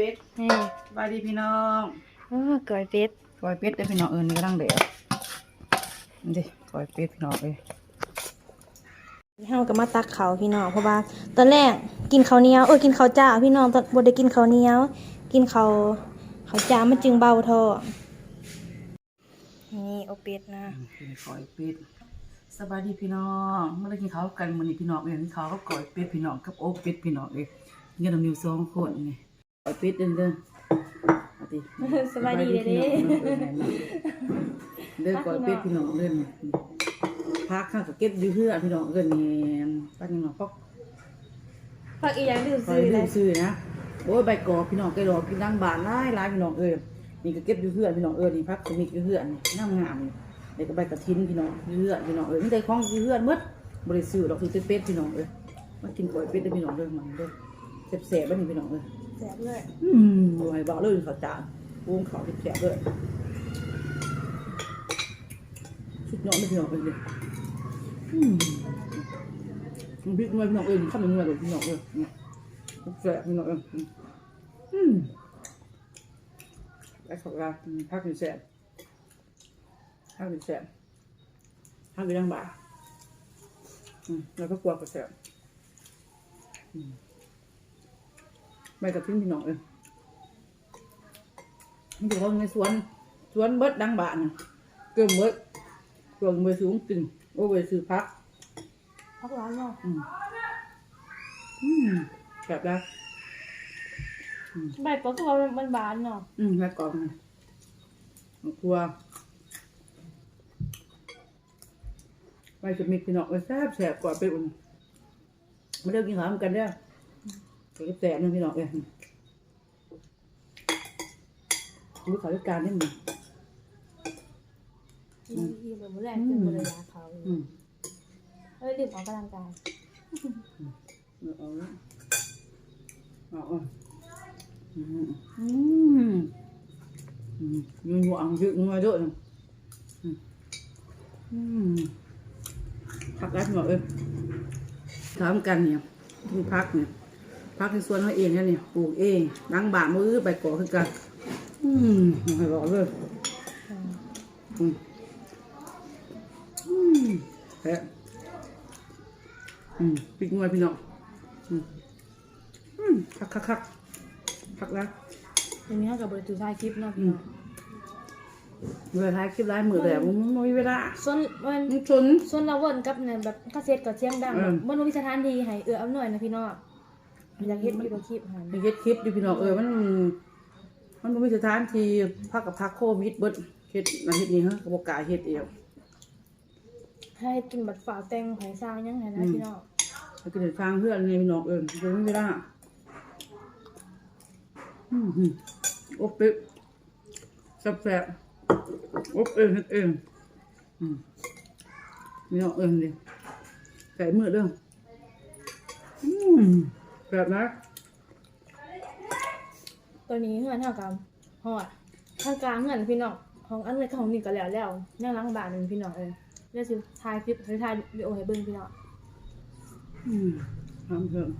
เป็ดนี่สบายดีพี่น้องเออก๋วยเป็ดก้อยเป็ดได้อพี่น้องเอิญนี่กำลังเดือดนี่ดิก้อยเป็ดพี่น้องเอ้ยเฮาก็มาตักเขาวพี่น้องเพราะว่า ตอนแรกกินข้าวเหนียวเออกินข้าวจ้าพี่น้องตอนบ่ได้กินข้าวเหนียว กินข้าวข้าวจ้ามันจึงเบาท้องนี่โอเป็ดนะกินก้อยเป็ดสบายดีพี่น้องเมื่อไรกินข้าวกันมื้อนี้พี่น้องเอ้ยกินข้าวกับก้อยเป็ดพี่น้องกับโอ๊กเป็ดพี่น้องเอ้ยกินกันนิวสองคนนี่ ก้อยเป็ดเด้อเด้อเอาดิสบายดีเด้เด้อก้อยเป็ดพี่น้องเด้อพักข้างกับเก็บอยู่เพื่อพี่น้องเอิ้นนี่ปักนี่เนาะปอกพักอีหยังดื้อคอยซื่อเลลืยมซื้อนะโอ้ยใบกอกพี่น้องไก่ดอกกินนั่งบานหลายหลายพี่น้องเอ้ยนี่ก็เก็บอยู่เพื่อนพี่น้องเอ้ยนี่พักสมิกอยู่เพื่อนนี่งามงามๆนี่เด็กก็ใบกระทินพี่น้องอยู่เพื่อนพี่น้องเอ้ยนี่ได้ของอยู่เพื่อนหมดบริสุทธิ์ดอกคือเป็ดๆพี่น้องเอ้ยมากินก๋วยเป็ดได้อพี่น้องเด้อมันเด้อแสบๆบ้านี่พี่น้องเอ้ย แซ่บเลย อืมบ่ให้บอกเลยเขาวจานปรุงเขาวแสบๆเลยสุดยอดเลยพี่น้องเอ้ยเด้ออืมมันพริกน้อยพี่น้องเอ้ยข้าวมันน้อยเลยพี่น้องเอ้ยนี่แสบพี่น้องเอ้ยอืมอืมไอ้ของเราพักอยู่แสนพักอยู่แสนพักอยู่ดังบ่าอืมแล้วก็กลัวกับแสนอืม ไม่กับทิ้งพี่น้องเองมันอยู่ในสวน สวนเบิดดังบ่าน่ะเกินเบิดเกินเบิดสูงตึงโอ้เบิดซื้อพัก พักร้านเนาะอืมอืมแบบได้ใบปกก็มันบานเนาะอืมแล้วกรอบนะเอาครัวไปจะมีพี่น้องไปแซ่บแซ่บกว่าไปอุ่นมาเริ่มกินข้าวกันเด้อ ไปกับแต่นึงพี่น้องเลยรู้ข่าวราชการได้มั้ยอีอีแบบมื้อแรกคือบ่ได้ยาเขาอืมเอ้ยดื่มออกกำลังกายเอาละเอาเอาอืมอืมอืมยัวยัวอังยึกงัวเด้อนะอืมอืมพักได้พี่น้องเอ้ยถามกันเนี่ยที่พักเนี่ย พักในสวนเขาเองเนี่ยนี่ปลูกเองล้างบามือใบก่อคือกัน อืมไม่บอกเลยอืมอืมแพ้อืมปิดงวยพี่น้องอืมอืมคักคักคักคักแล้วเดี๋ยวนี้เฮาก็บ่ได้ถือถ่ายคลิปเนาะพี่อืมน้องเวลาท้ายคลิปไลฟ์มือแต่ผมไม่มีเวลาส่วนมันมันชนส่วนเราเวิร์นกับเนี่ยแบบคาเซ็ตกับเสียงดังเออมันบ่มีสถานที่ให้เอื้ออำนวยนะพี่น้องอ ยากเฮ็ดวิดีโอคลิปหั่นมีเฮ็ดคลิปอยู่พี่น้องเออมัน มันบ่มีสถานที่พักกับพักโควิดเบิดเฮ็ดอันเฮ็ดนี่ฮะก็บ่กล้าเฮ็ดเองให้กินบัดฝาแต่งไผสร้างยังไงนะอืมพี่น้องแล้วก็เดินทางเพื่อนไงพี่น้องเออเดินไม่ได้อืมอืมอบเป็ดแซ่บแซ่บอบเองเฮ็ดเองอืมพี่น้องเอิงดิใส่มือเด้ออืม แบบนะตัวนี้เฮือนเฮากับฮอดทางกลางเฮือนพี่น้องของอันเลยของนี่ก็แล้วแล้วยังหล้างบ้านหนึงพี่น้องเอ้ยเดี๋ยวสิถ่ายคลิปให้ถ่ายวิดีโอให้เบิ่งพี่น้องอืมทำเถอะ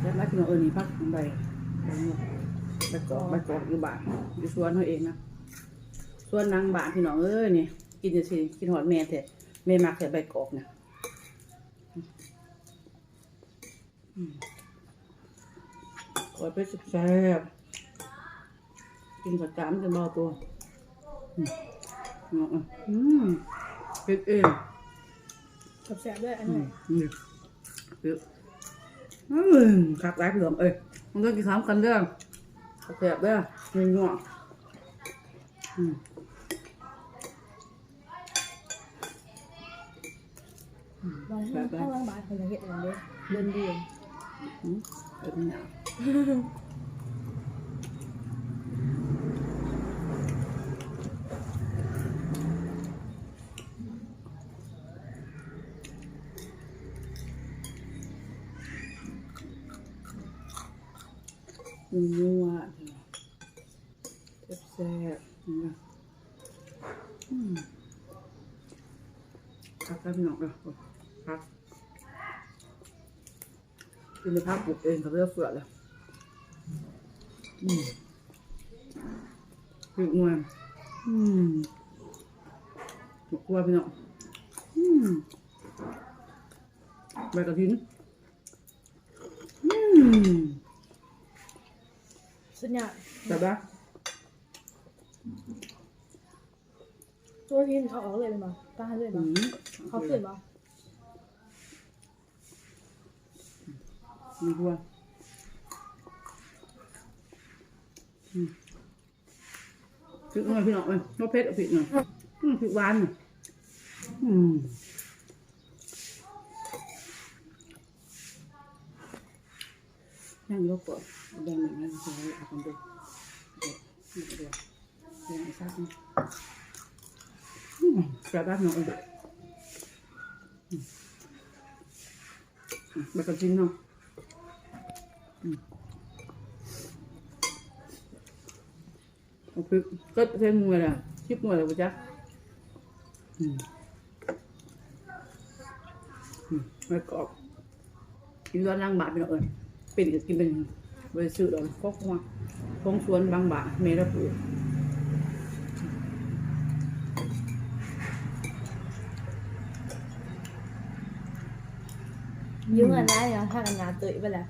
แล้วรักพี่น้องเอิงนี่พักใบใบเนี่ยใบกอกใบกอกอยู่บ้านอยู่สวนเขาเองนะสวนนางบ้านพี่น้องเอ้ยนี่กินจะสิกินหอดแม่แท้แม่มักแต่ใบกอกนะ ขอไปแซ่บๆกินกับจามจะเบาตัวอืมเอาอะอืมเผ็ดเองกับแซ่บด้วยอันอืนี้มนี่เผ็ดอืมขับไล่เผือกเอ้ยมันก็กินข้าวกันเด้อแซ่บเด้อมีงอกอืมวันนี้ข้างหล้างบ้านเขาจะเฮ็ดอันนี้เดินเดื อนอืมเออมันหนาวนัวแซ่บๆนะอืมพักแล้วพี่น้องเลยพัก กินในพักปลูกเองกับเลือกเฟือกเลยอืมพริกงวยอืมบักกลัวพี่น้องอืมใบกระถินอืมสุดยอดแต่บ้าตัวที่เอาออกเลยเป็นบ่กล้าเลยอืบ่มเขาขึ้นบ่มีกลัวอืมพริกงวย พี่น้องเอ้ยรสเผ็ดเอาพริกหน่อยอืมพริกหวานหน่อยอืม นั่งยกก่อนแดงหนึ่งนั่งใช้เคนดูเดี๋ยวเดี๋ยวเดี๋ยวอีกสักนิดอืมกระด้างหน่อยอืมอืมแล้วก็จิ้นเนาะอืมเอาพริกก็เส้นมวยเลยชิบมวยลยปะจ๊ะอืมอืมไม่กรอบกินตอนนั่งบาดไปหน่อยเออเป็นกินเป็นบริสุทธิ์ดอกพกมาพงสวนบางบ่าเมระปูยุ่งอันได้เนาะถ้ากันงานเตยไปแล้ว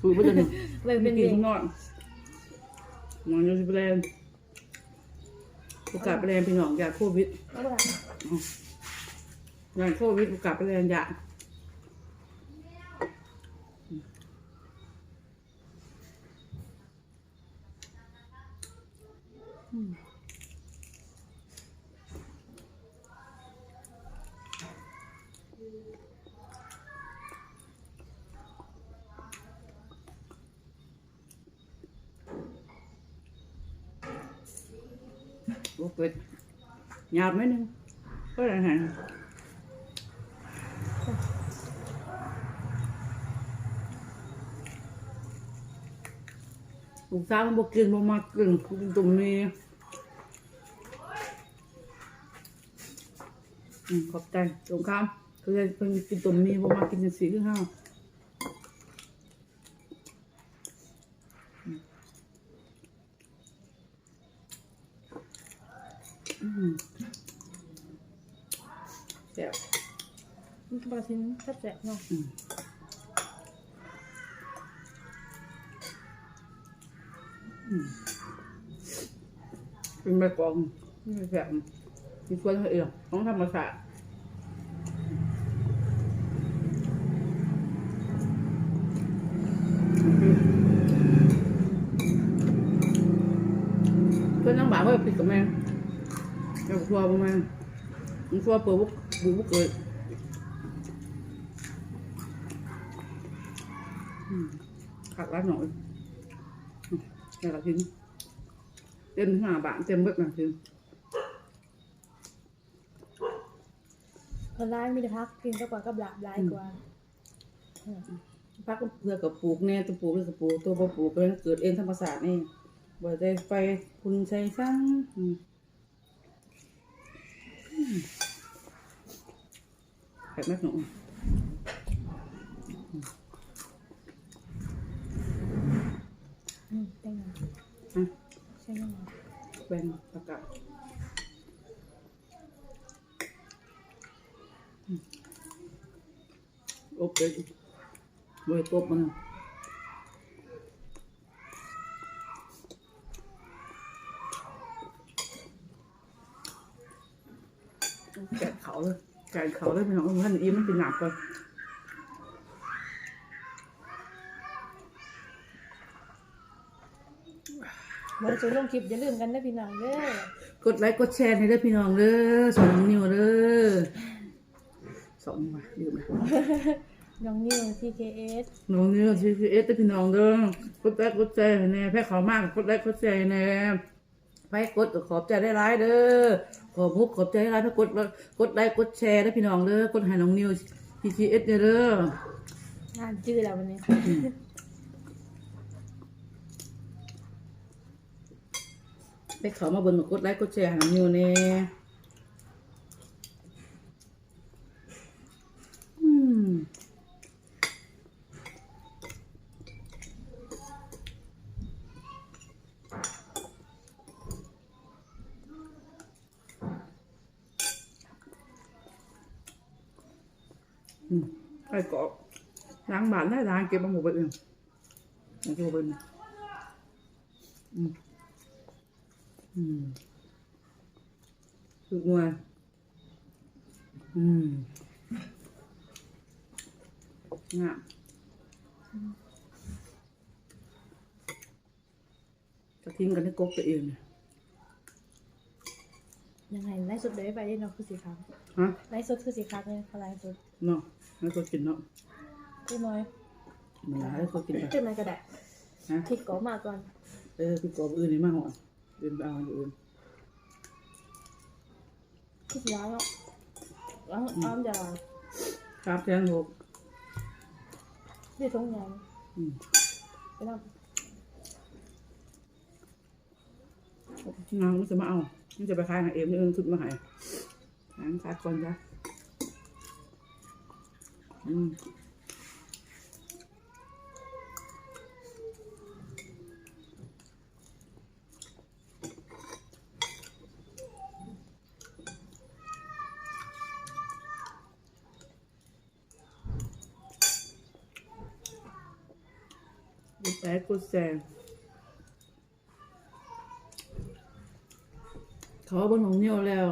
สูตรไม่ได้หนึ่งเว้ยเป็นกิเด็นกข้างนอกนอนอยู่ที่แปลนโอกาสแปลนพี่น้องอยากโควิดเอาบ่ล่ะอยากโควิดโอกาสแปลนอยาก โอเคหยาบไหมนึงก็ได้หาลูกสาวมันบอกกินบ่มากกินกินตรงนี้ขอบใจตรงข้ามคือเพิ่นกินตรงนี้บ่มากินจังซี่คือเฮาอืมแซ่บ มันบ่ทิ้งแซ่บๆเนาะเป็นใบกองแซ่บมีส่วนเอื่นของธรรมศาสตร์เพื่อนนั่งบ่าเพื่อผิดกับแม่เดี๋ยวครัวประมาณครัวเปิดบุกบุกเกิด ขัดร้านหน่อยอืมแต่ละชิ้นเต็มห้าบาทเต็มเบิดนะชิ้นคนร้ายมีแต่พักกินก็กว่ากับหลาบหลายกว่าพักเพื่อกับปลูกแน่ตัวปลูกเพื่อกับปลูกตัวบ่ปลูกก็เกิดเองธรรมศาสตร์นี่บ่ได้ไปคุณใช้ซ้ำอืมอืมแข็งมากหนู อืมเป็นอะใช่ไงแบ่งประกาอืมโอเคบริตบมันแกะเขาเลยแกะเขาเลยพี่น้องท่านอีมันเป็นหนักเลย บ่ได้จะลงคลิปอย่าลืมกันนะพี่น้องเด้อกดไลค์กดแชร์ให้ด้วยพี่น้องเด้อสองนิ้วเด้อสองมาลืมนะน้องนิว TKS น้องนิ้วซีซีเอสด้วยพี่น้องเด้อกดไลค์กดแชร์ให้แน่แพ้เขามากกดไลค์กดแชร์ให้แน่ไปกดก็ขอบใจได้ร้ายๆเด้อขอบมุกขอบใจได้ร้ายๆไปกดกดไลค์กดแชร์ด้วยพี่น้องเด้อกดให้น้องนิ้วซีซีเอสเด้อ งานจื้อแล้ววันนี้ ครเขามาเบิ่งกดไลค์กดแชร์หางยู่เน่ไอ้ก็ล้างบานได้ล้างเก็บบาหมูไปเองหมูไปเองอื สุดงวยอืมงามจะทิ้งกันให้กบตัวเองเนี่ยยังไงไล่สดเลยไปได้เนาะคือสีขาวฮะไล่สดคือสีขาวเนี่ยเขาไล่สดเนาะให้เขากินเนาะคือน้อยมันหลายให้เขากินไปจุดไหนก็ได้ฮะพริกก็มาก่อนเออพี่กบอื่นนี่มากกว่าอื่นไปเอาอันอื่นพริกร้านเนาะแล้วอ้อมจะครับแทงหกที่ทงยางอืมไปทนางมันจะมาเอา มันจะไปขายหาเอ็มนี่เอิ้นขึ้นมาใหายหางขายก่อนจ้ะอืม ดูแต่กดแซงเขาบนของเหนียวแล้ว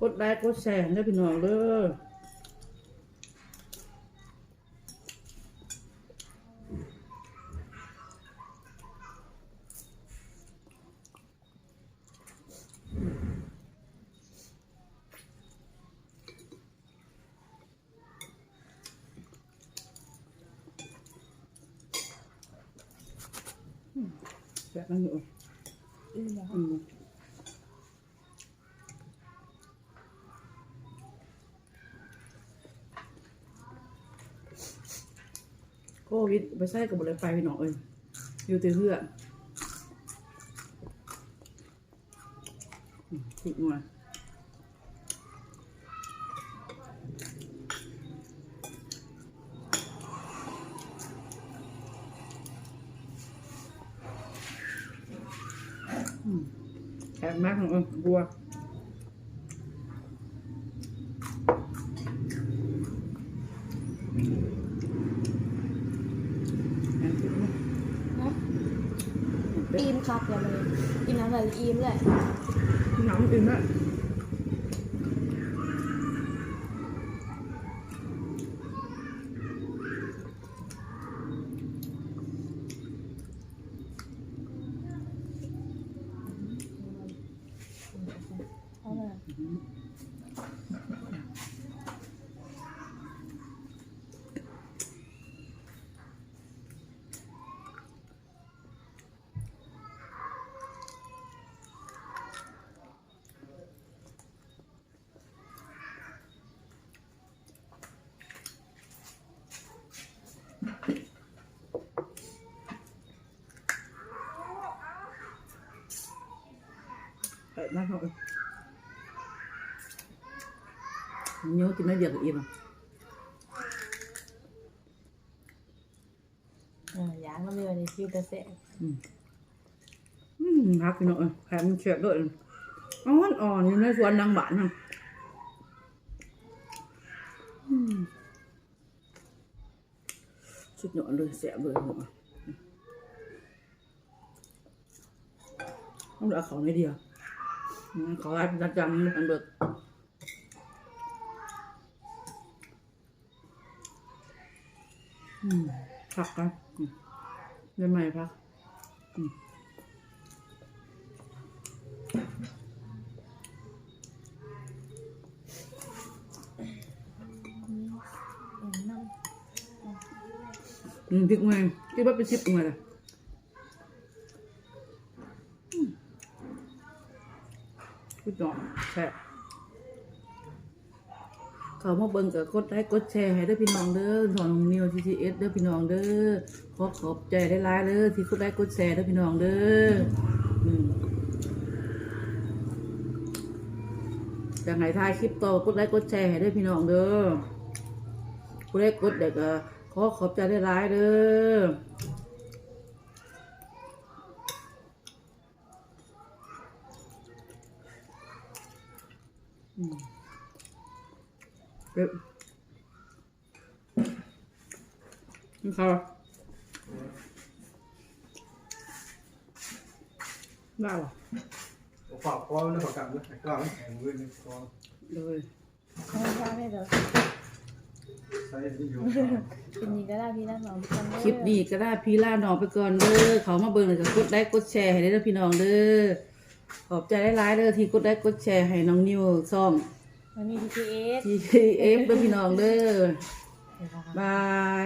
กดไลค์กดแชร์ได้พี่น้องเด้อม แบบนั้นอยู่ำอืมอืมโควิดไปใส่กับบริไปพี่น้องเอ้ยอยู่แต่เพื่อถูกหน่อย มากของเออบัวแอบขึ้นมาอีมครับอย่าเลยกินน้ำอะไรอีมเลยน้ำอื่นละ เอ้ยนั่งเขาเอ้ยเนื้อกินไม่เดียวกับอิ่มอะเออย่างน้ำเรือนี่ฟิวเตอร์ ขาวอืมเขาให้ประจำมันเบิดอืมพักกันได้ไหมพักอืมพริกแมงที่ว่าเป็นชิปไงล่ะอืม พี่น้องแช่บเขามาเบิ่งกับกดไลค์กดแชร์ให้เด้อพี่น้องเด้อถอนของนิวทีทีเอสเด้อพี่น้องเด้อขอขอบใจได้หลายๆเด้อที่กดไลค์กดแชร์เด้อพี่น้องเด้ออืมจากไหนถ่ายคลิปต่อกดไลค์กดแชร์ให้เด้อพี่น้องเด้อผู้ได้กดเด็กก็ขอขอบใจได้หลายๆเด้อ อืมเก็บกินข้าวได้หรอฝากพ่อในประกันนะกล้าแข่งเว้ยพ่อเลยข้าวข้าวไม่เดี๋ยวใส่ที่อยู่กินนี้ก็ได้พี่ด้านหลังกันเด้อคลิปนี้ก็ได้พี่ล่าน้องไปก่อนเด้อเขามาเบิ่งเลยก็กดไลค์กดแชร์ให้ได้เด้อพี่น้องเด้อขอบใจหลายๆเด้อที่กดไลค์กดแชร์ให้น้องนิวซ่อม มันมี BTS ที่เอฟเด้อพี่น้องเด้อบาย